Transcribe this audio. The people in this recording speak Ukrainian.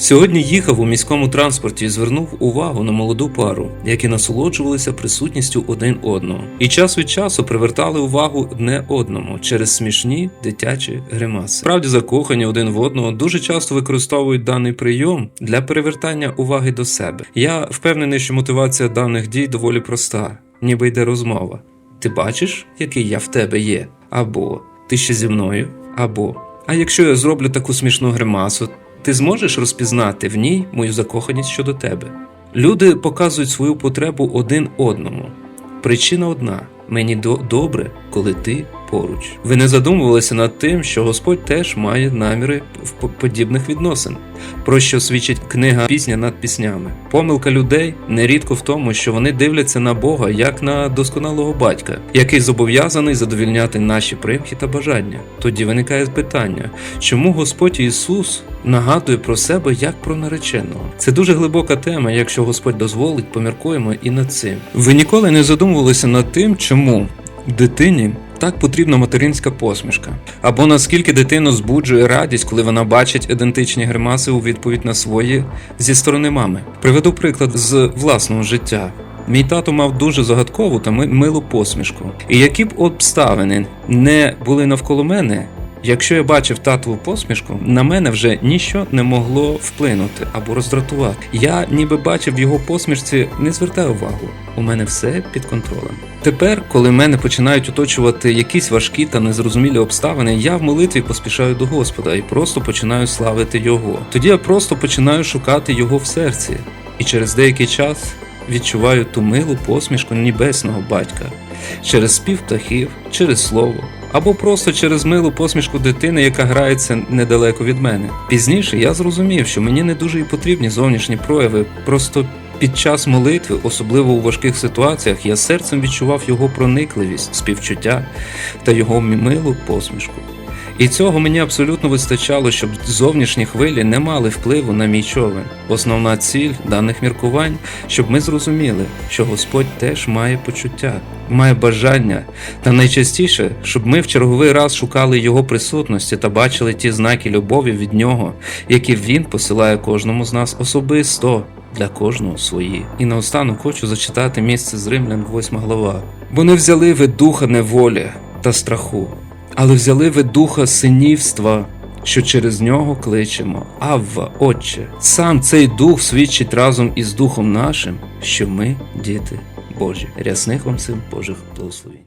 Сьогодні їхав у міському транспорті і звернув увагу на молоду пару, які насолоджувалися присутністю один одного, і час від часу привертали увагу одне одному через смішні дитячі гримаси. Справді закохані один в одного дуже часто використовують даний прийом для перевертання уваги до себе. Я впевнений, що мотивація даних дій доволі проста, ніби йде розмова. Ти бачиш, який я в тебе є? Або ти ще зі мною, або а якщо я зроблю таку смішну гримасу, ти зможеш розпізнати в ній мою закоханість щодо тебе. Люди показують свою потребу один одному. Причина одна: мені до- добре, коли ти поруч. Ви не задумувалися над тим, що Господь теж має наміри в подібних відносин, про що свідчить книга Пісня над піснями. Помилка людей нерідко в тому, що вони дивляться на Бога як на досконалого батька, який зобов'язаний задовільняти наші примхи та бажання. Тоді виникає питання, чому Господь Ісус нагадує про себе як про нареченого? Це дуже глибока тема. Якщо Господь дозволить, поміркуємо і над цим. Ви ніколи не задумувалися над тим, чому дитині. Так потрібна материнська посмішка. Або наскільки дитину збуджує радість, коли вона бачить ідентичні гримаси у відповідь на свої зі сторони мами. Приведу приклад з власного життя. Мій тато мав дуже загадкову та милу посмішку. І які б обставини не були навколо мене, якщо я бачив татову посмішку, на мене вже ніщо не могло вплинути або роздратувати. Я ніби бачив його посмішці, не звертай увагу. У мене все під контролем. Тепер, коли мене починають оточувати якісь важкі та незрозумілі обставини, я в молитві поспішаю до Господа і просто починаю славити Його. Тоді я просто починаю шукати Його в серці, і через деякий час відчуваю ту милу посмішку небесного батька через спів птахів, через слово. Або просто через милу посмішку дитини, яка грається недалеко від мене. Пізніше я зрозумів, що мені не дуже і потрібні зовнішні прояви. Просто під час молитви, особливо у важких ситуаціях, я серцем відчував його проникливість, співчуття та його милу посмішку. І цього мені абсолютно вистачало, щоб зовнішні хвилі не мали впливу на мій човен. Основна ціль даних міркувань, щоб ми зрозуміли, що Господь теж має почуття, має бажання, та найчастіше, щоб ми в черговий раз шукали Його присутності та бачили ті знаки любові від нього, які Він посилає кожному з нас особисто. Для кожного свої. І наостанок хочу зачитати місце з Римлян, 8 глава. Бо не взяли ви духа неволі та страху, але взяли ви духа синівства, що через нього кличемо. Авва, Отче, сам цей дух свідчить разом із духом нашим, що ми діти Божі. Рясних вам сил Божих благословень.